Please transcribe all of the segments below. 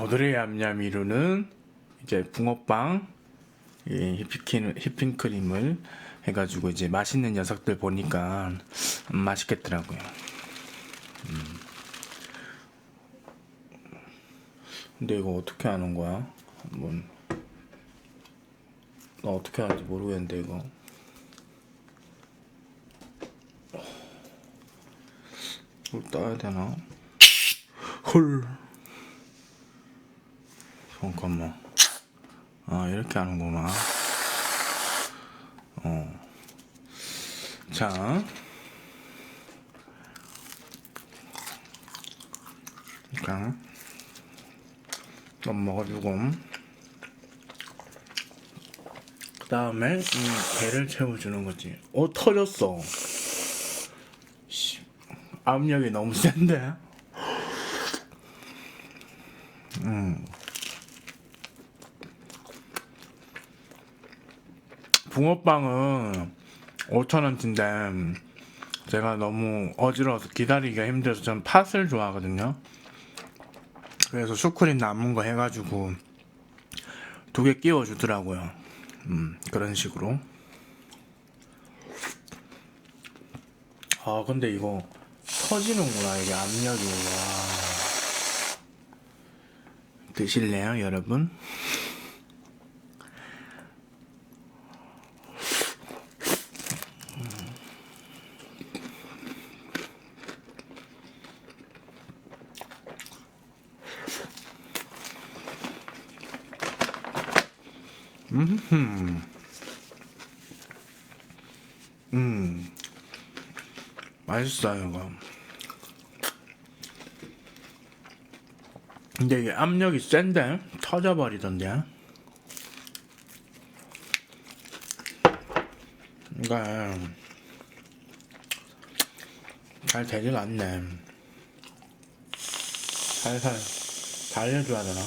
오늘의 얌얌이루는 이제 붕어빵, 이 휘핑, 휘핑 크림을 해가지고 이제 맛있는 녀석들 보니까 음, 맛있겠더라고요. 음. 근데 이거 어떻게 하는 거야? 한번 나 어떻게 하는지 모르겠는데 이거. 물 따야 되나? 헐. 잠깐만. 아, 이렇게 하는구나. 어. 자. 자. 좀 먹어주고. 그 다음에 이 배를 채워주는 거지. 어, 터졌어. 씨, 압력이 너무 센데? 붕어빵은 5천원인데 제가 너무 어지러워서 기다리기가 힘들어서 전 팥을 좋아하거든요. 그래서 슈크림 남은 거 해가지고 두 개 끼워 주더라고요. 음 그런 식으로. 아 근데 이거 터지는구나 이게 압력이. 와. 드실래요 여러분? 음, 음, 맛있어요, 이거. 근데 이게 압력이 센데? 터져버리던데? 그러니까, 잘 되질 않네. 살살 달려줘야 되나?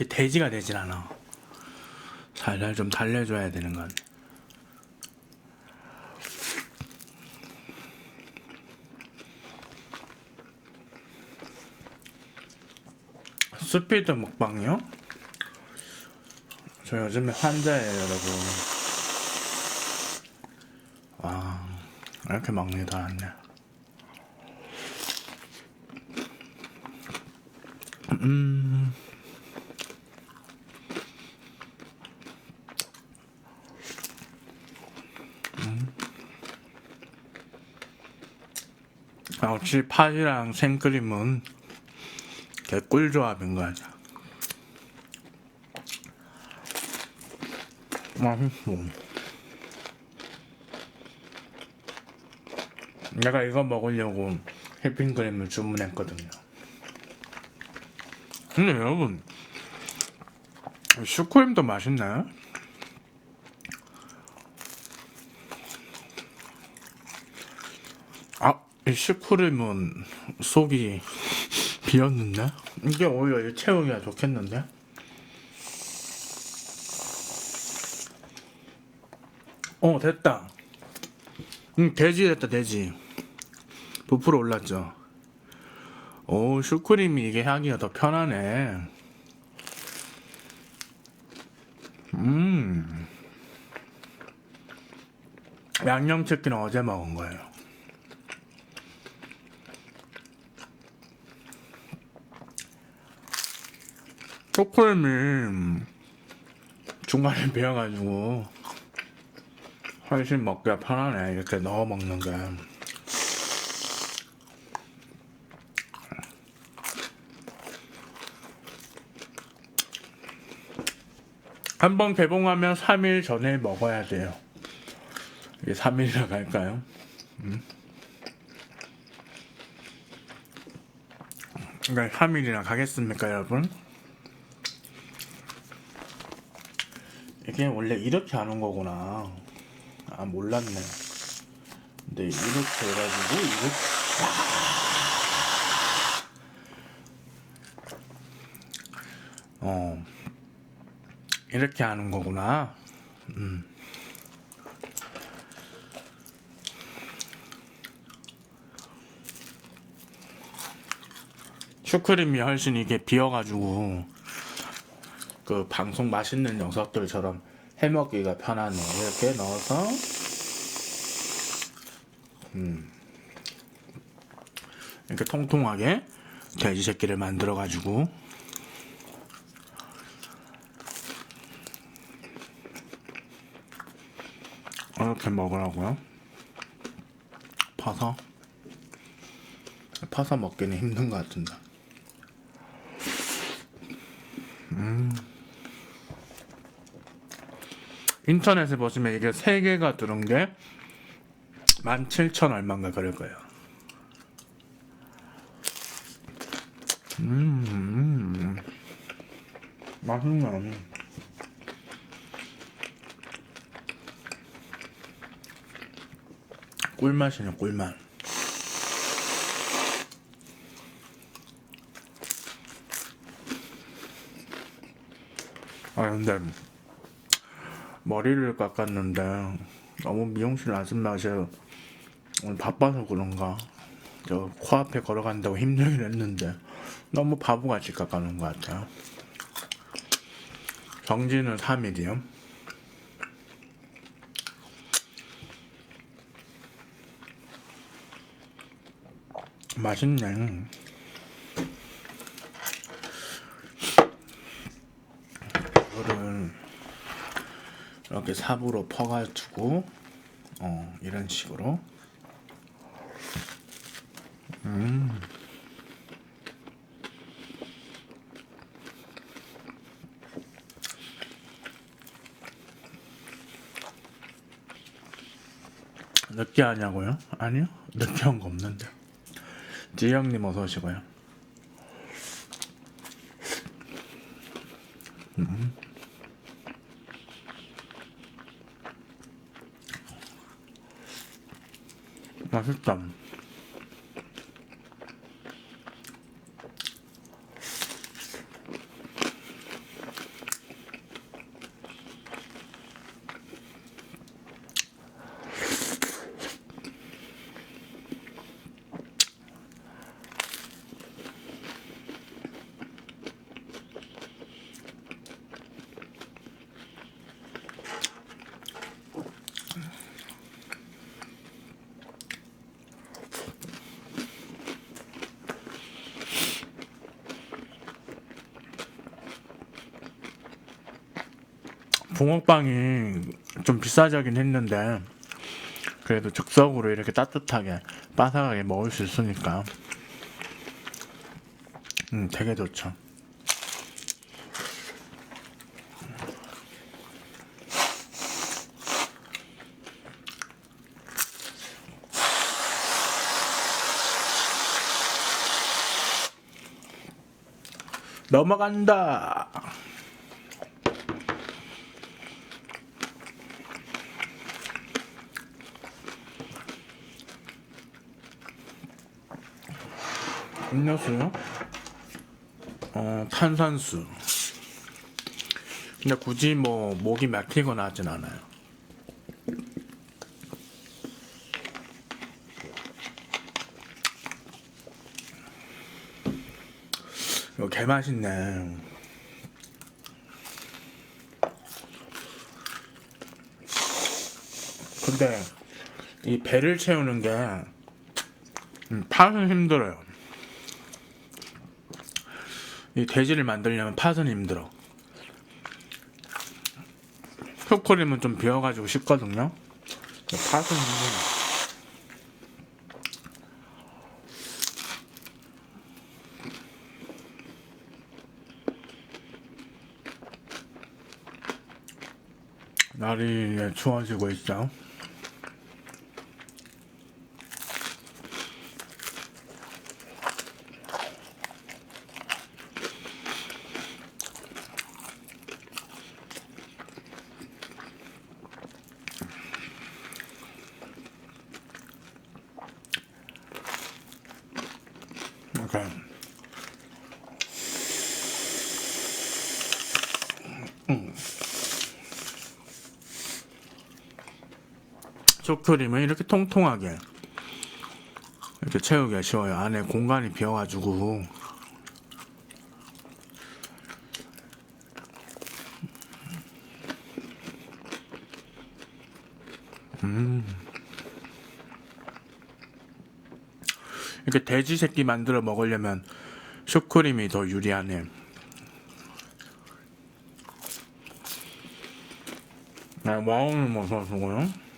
이렇게 돼지가 되질 않아. 살살 좀 달래줘야 되는 건. 스피드 먹방이요? 저 요즘에 환자예요, 여러분. 아, 이렇게 게더 낫네. 음. 역시 팥이랑 생크림은 개꿀 조합인 거 같아. 맛있어. 내가 이거 먹으려고 휘핑크림을 주문했거든요. 근데 여러분, 슈크림도 맛있나요? 아, 이 슈크림은 속이 비었는데? 이게 오히려 채우기가 좋겠는데? 어, 됐다. 응, 돼지 됐다, 돼지. 부풀어 올랐죠? 오, 슈크림이 이게 하기가 더 편하네. 음. 양념치킨은 어제 먹은 거예요. 초콜릿이 중간에 비어가지고 훨씬 먹기가 편하네 이렇게 넣어 먹는 게 한번 개봉하면 3일 전에 먹어야 돼요 이게 3일이라 갈까요? 음? 그러니까 3일이나 가겠습니까 여러분? 이게 원래 이렇게 하는 거구나. 아, 몰랐네. 근데 이렇게 해가지고, 이거. 어. 이렇게 하는 거구나. 음. 슈크림이 훨씬 이게 비어가지고 그 방송 맛있는 녀석들처럼 해먹기가 편하네요. 이렇게 넣어서 음 이렇게 통통하게 돼지 새끼를 만들어 가지고 이렇게 먹으라고요. 파서 파서 먹기는 힘든 것 같은데. 인터넷에 보시면 이게 세 개가 들은 게 17,000 얼마인가 그럴 거예요. 음, 맛있네. 꿀맛이네, 꿀맛. 아, 근데 머리를 깎았는데 너무 미용실 아줌마시 오늘 바빠서 그런가? 저 코앞에 걸어간다고 힘들긴 했는데 너무 바보같이 깎아놓은 것 같아요. 정지는 3일이요. 맛있네 이거를 이렇게 삽으로 퍼가지고 어 이런 식으로. 느끼하냐고요? 아니요? 느끼한 거 없는데. 지영님 어서 오시고요 맛있다 붕어빵이 좀 비싸지긴 했는데 그래도 즉석으로 이렇게 따뜻하게 바삭하게 먹을 수 있으니까. 음 되게 좋죠. 넘어간다 음료수요? 어, 탄산수. 근데 굳이 뭐 목이 막히거나 하진 않아요. 이거 개 맛있네. 근데 이 배를 채우는 게 음, 팥은 힘들어요. 이 돼지를 만들려면 팥은 힘들어. 슈크림은 좀 비어가지고 쉽거든요. 팥은 힘들어. 날이 추워지고 있죠. 쇼크림을 이렇게 통통하게 이렇게 채우기가 쉬워요. 안에 공간이 비어가지고 음. 이렇게 돼지 새끼 만들어 먹으려면 쇼크림이 더 유리하네. 아, 마음을 먹어주고요.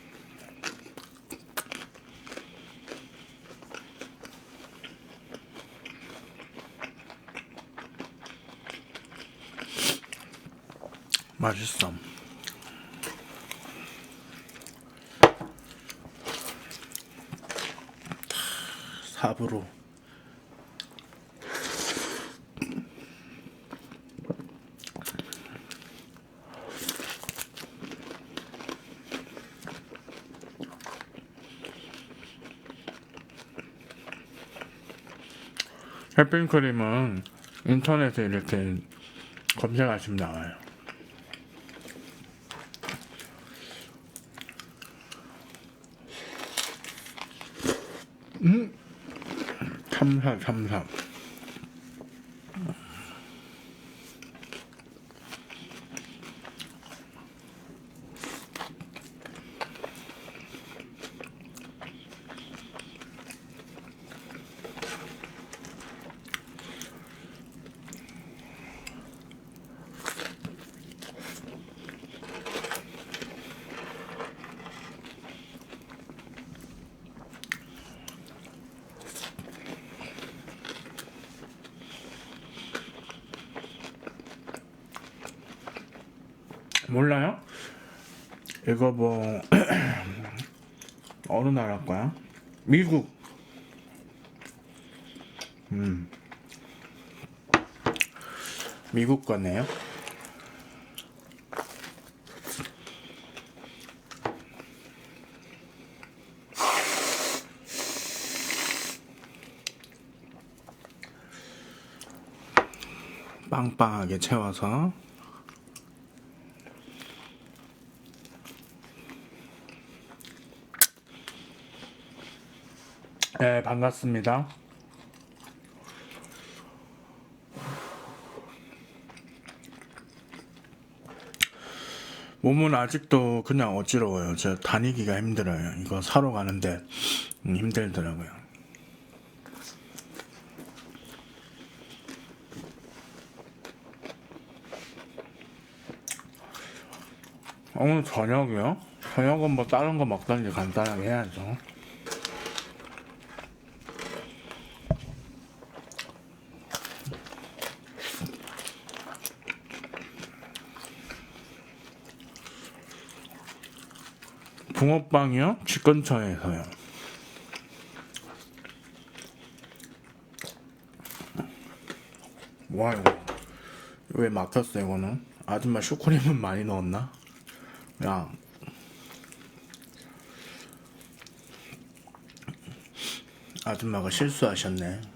맛있어. 삽으로. 햇빛크림은 인터넷에 이렇게 검색하시면 나와요. 음, 참사. 몰라요? 이거 뭐 어느 나라 거야? 미국. 음. 미국 거네요. 빵빵하게 채워서 네, 반갑습니다. 몸은 아직도 그냥 어지러워요. 저 다니기가 힘들어요. 이거 사러 가는데 음, 힘들더라고요. 오늘 저녁이요? 저녁은 뭐 다른 거 먹던지 간단하게 해야죠. 붕어빵이요? 집 근처에서요. 와 이거 왜 막혔어 이거는? 아줌마 슈크림은 많이 넣었나? 야 아줌마가 실수하셨네.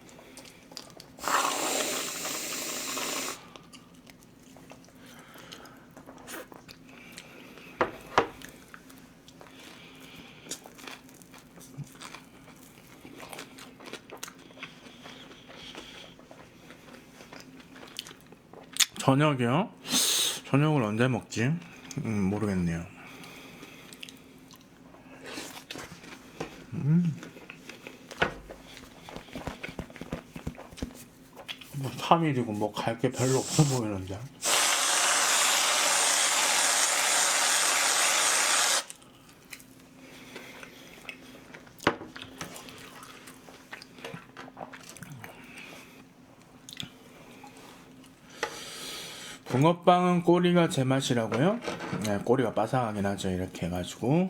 저녁이요? 저녁을 언제 먹지? 음, 모르겠네요. 음. 뭐 3일이고 뭐 갈 게 별로 없어 보이는데. 붕어빵은 꼬리가 제 맛이라고요? 네, 꼬리가 바삭하긴 하죠. 이렇게 해가지고.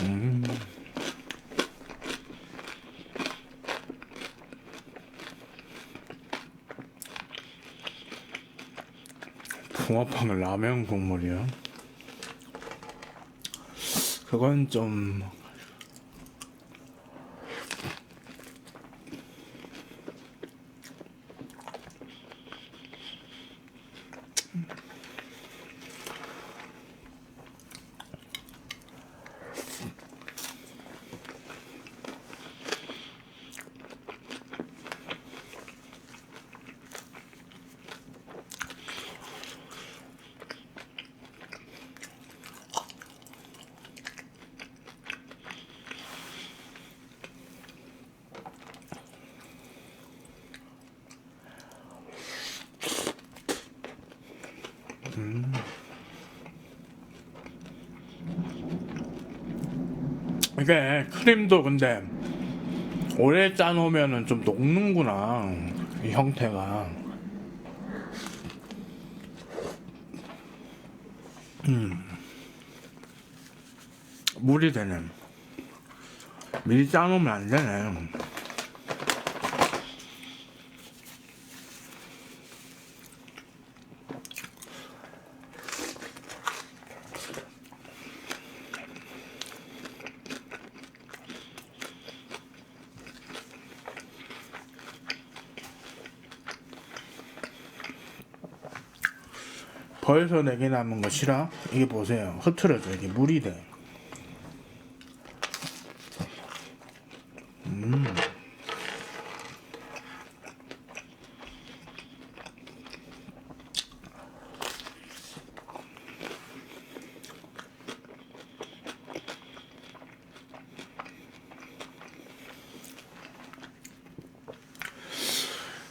음. 붕어빵은 라면 국물이요. 그건 좀 이게 크림도 근데 오래 짜놓으면은 좀 녹는구나 이 형태가. 음. 물이 되네. 미리 짜놓으면 안 되네 벌써 4개 남은 거 싫어? 이게 보세요 흐트러져 이게 물이 돼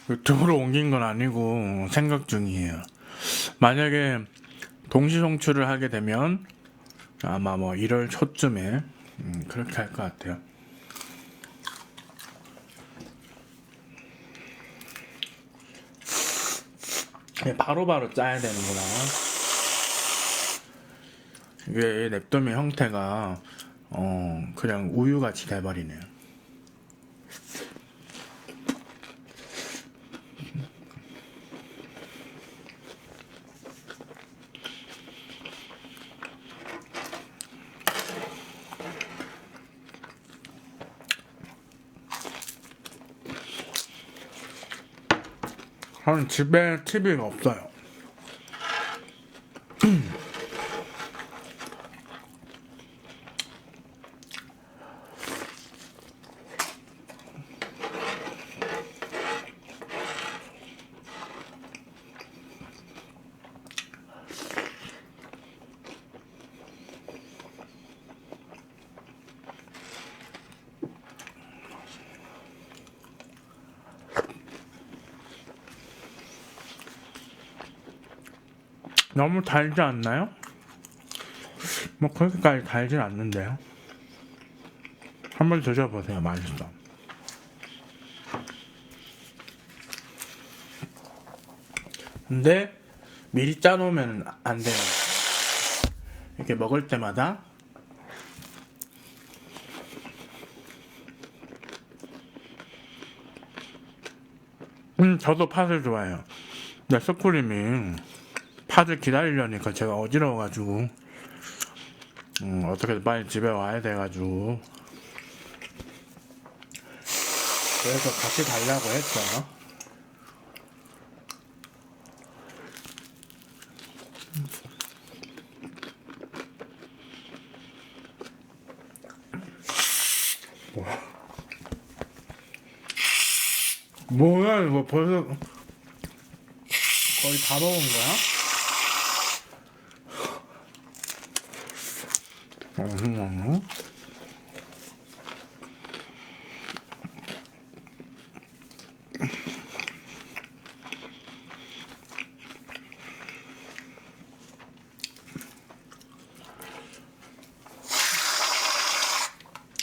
유튜브로 옮긴 건 아니고 생각 중이에요. 만약에 동시 송출을 하게 되면 아마 뭐 1월 초쯤에 음, 그렇게 할 것 같아요. 네, 바로 바로 짜야 되는구나. 이게 냅두면 형태가 어 그냥 우유같이 돼버리네요. 저는 집에 TV가 없어요. 너무 달지 않나요? 뭐 그렇게까지 달진 않는데요. 한번 드셔보세요. 맛있어. 근데 미리 짜놓으면 안 돼요. 이렇게 먹을 때마다 음, 저도 팥을 좋아해요. 근데 스크림이 팥을 기다리려니까 제가 어지러워가지고 음, 어떻게든 빨리 집에 와야 돼가지고 그래서 같이 달라고 했어요. 뭐야 이거 벌써 거의 다 먹은 거야? 음,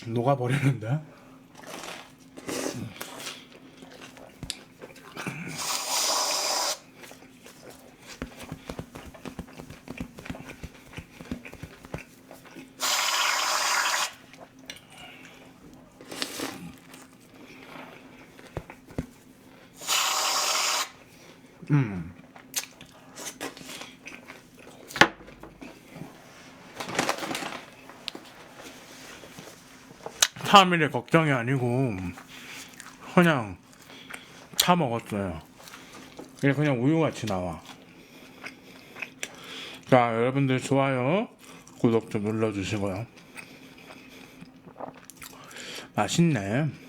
녹아버리는데? 음. 타밀의 걱정이 아니고 그냥 차 먹었어요. 이게 그냥 우유같이 나와. 자, 여러분들 좋아요, 구독 좀 눌러주시고요. 맛있네.